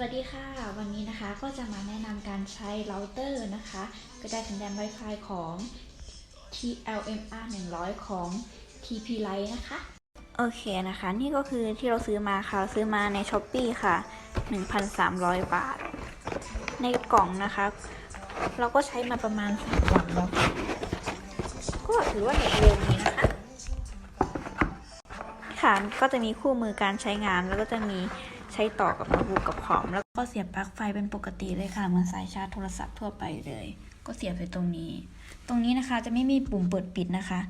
สวัสดีค่ะ วันนี้นะคะก็จะมาแนะนำการใช้เราเตอร์นะคะกระจายสัญญาณ Wi-Fi ของ TLMR 100 ของ TP Lite นะคะ โอเคนะคะ นี่ก็คือที่เราซื้อมาค่ะซื้อมาใน s h อ p e e ค่ะ 1,300 บาท ในกล่องนะคะ เราก็ใช้มาประมาณ3วันแล้วก็ถือว่าเน็ตเร็วดีนะคะ ค่ะก็จะมีคู่มือการใช้งานแล้วก็จะมี ช้ต่อกับโน้ตบุ๊กกับคอมแล้วก็เสียบปลั๊กไฟเป็นปกติเลยค่ะเหมือนสายชาร์จโทรศัพท์ทั่วไปเลย ก็เสียบไปตรงนี้ ตรงนี้นะคะจะไม่มีปุ่มเปิดปิดนะคะ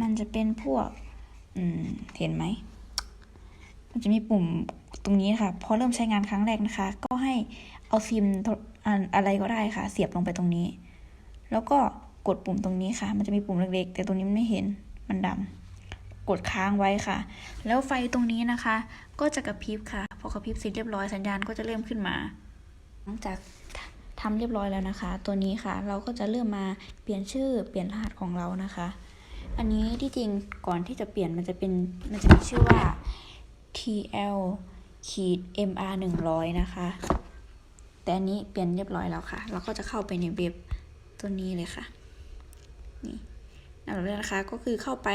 มันจะเป็นพวกอืมเห็นไหมมันจะมีปุ่มตรงนี้ค่ะพอเริ่มใช้งานครั้งแรกนะคะ ก็ให้เอาซิมอันอะไรก็ได้ค่ะ เสียบลงไปตรงนี้ แล้วก็กดปุ่มตรงนี้ค่ะ มันจะมีปุ่มเล็กๆ แต่ตรงนี้มันไม่เห็นมันดำ กดค้างไว้ค่ะ แล้วไฟตรงนี้นะคะ ก็จะกระพริบค่ะ พอกระพริบเสร็จเรียบร้อยสัญญาณก็จะเริ่มขึ้นมาหลังจากทำเรียบร้อยแล้วนะคะ ตัวนี้ค่ะ เราก็จะเริ่มมาเปลี่ยนชื่อเปลี่ยนรหัสของเรานะคะ อันนี้ที่จริงก่อนที่จะเปลี่ยนมันจะเป็นมันจะมีชื่อว่า TL ขีด MR 100นะคะ แต่อันนี้เปลี่ยนเรียบร้อยแล้วค่ะ เราก็จะเข้าไปในเว็บตัวนี้เลยค่ะ นี่อันดับแรกนะคะก็คือเข้าไป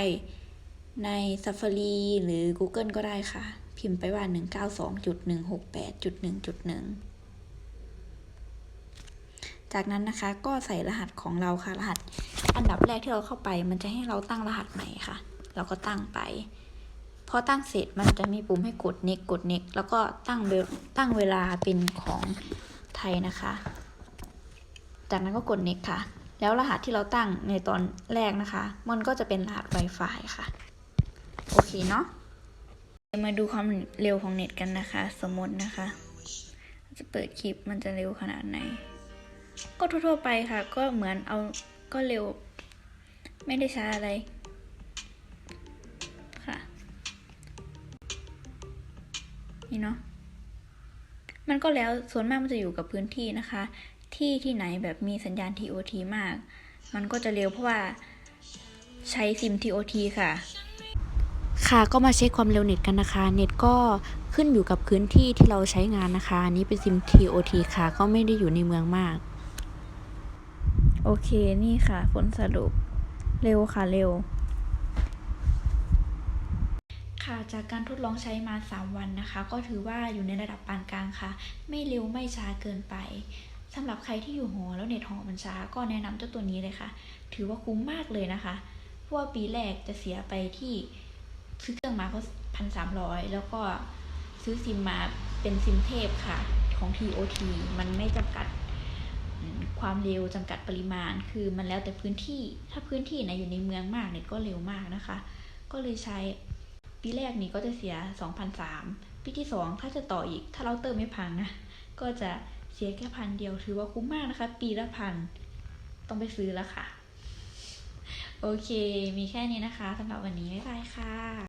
ใน Safari หรือ Google ก็ได้ค่ะ พิมพ์ไปว่า 192.168.1.1 จากนั้นนะคะก็ใส่รหัสของเราค่ะ รหัส อันดับแรกที่เราเข้าไป มันจะให้เราตั้งรหัสใหม่ค่ะ เราก็ตั้งไป พอตั้งเสร็จมันจะมีปุ่มให้กด next กด next แล้วก็ตั้งเวตั้งเวลาเป็นของไทยนะคะ จากนั้นก็กด next ค่ะแล้วรหัสที่เราตั้งในตอนแรกนะคะ มันก็จะเป็นรหัส Wi-Fi ค่ะ เคเนาะมาดูความเร็วของเน็ตกันนะคะ สมมตินะคะ จะเปิดคลิปมันจะเร็วขนาดไหน ก็ทั่วๆไปค่ะ ก็เหมือนเอาก็เร็ว ไม่ได้ช้าอะไรค่ะนี่เนาะมันก็แล้วส่วนมากมันจะอยู่กับพื้นที่นะคะ ที่ที่ไหนแบบมีสัญญาณ TOT มาก มันก็จะเร็วเพราะว่าใช้ซิม TOT ค่ะ ค่ะก็มาเช็คความเร็วเน็ตกันนะคะ เน็ตก็ขึ้นอยู่กับพื้นที่ที่เราใช้งานนะคะอันนี้เป็นซิม TOT ค่ะ ก็ไม่ได้อยู่ในเมืองมาก โอเคนี่ค่ะ ผลสรุปเร็วค่ะเร็ว ค่ะจากการทดลองใช้มา 3 วันนะคะ ก็ถือว่าอยู่ในระดับปานกลางค่ะ ไม่เร็วไม่ช้าเกินไปสำหรับใครที่อยู่หอแล้วเน็ตหอมันช้า ก็แนะนำเจ้าตัวนี้เลยค่ะ ถือว่าคุ้มมากเลยนะคะเพราะว่าปีแรกจะเสียไปที่ ซื้อเครื่องมาก็พันสามร้อยแล้วก็ซื้อซิมมาเป็นซิมเทพค่ะของ TOT มันไม่จำกัดความเร็วจำกัดปริมาณ คือมันแล้วแต่พื้นที่ถ้าพื้นที่ไหนอยู่ในเมืองมากเน็ตก็เร็วมากนะคะ ก็เลยใช้ปีแรกนี้ก็จะเสีย2,003ปีที่ 2 ถ้าจะต่ออีก ถ้าเราเติมไม่พังนะก็จะเสียแค่พันเดียวถือว่าคุ้มมากนะคะ ปีละพันต้องไปซื้อแล้วค่ะ โอเค มีแค่นี้นะคะสำหรับวันนี้บ๊ายบายค่ะ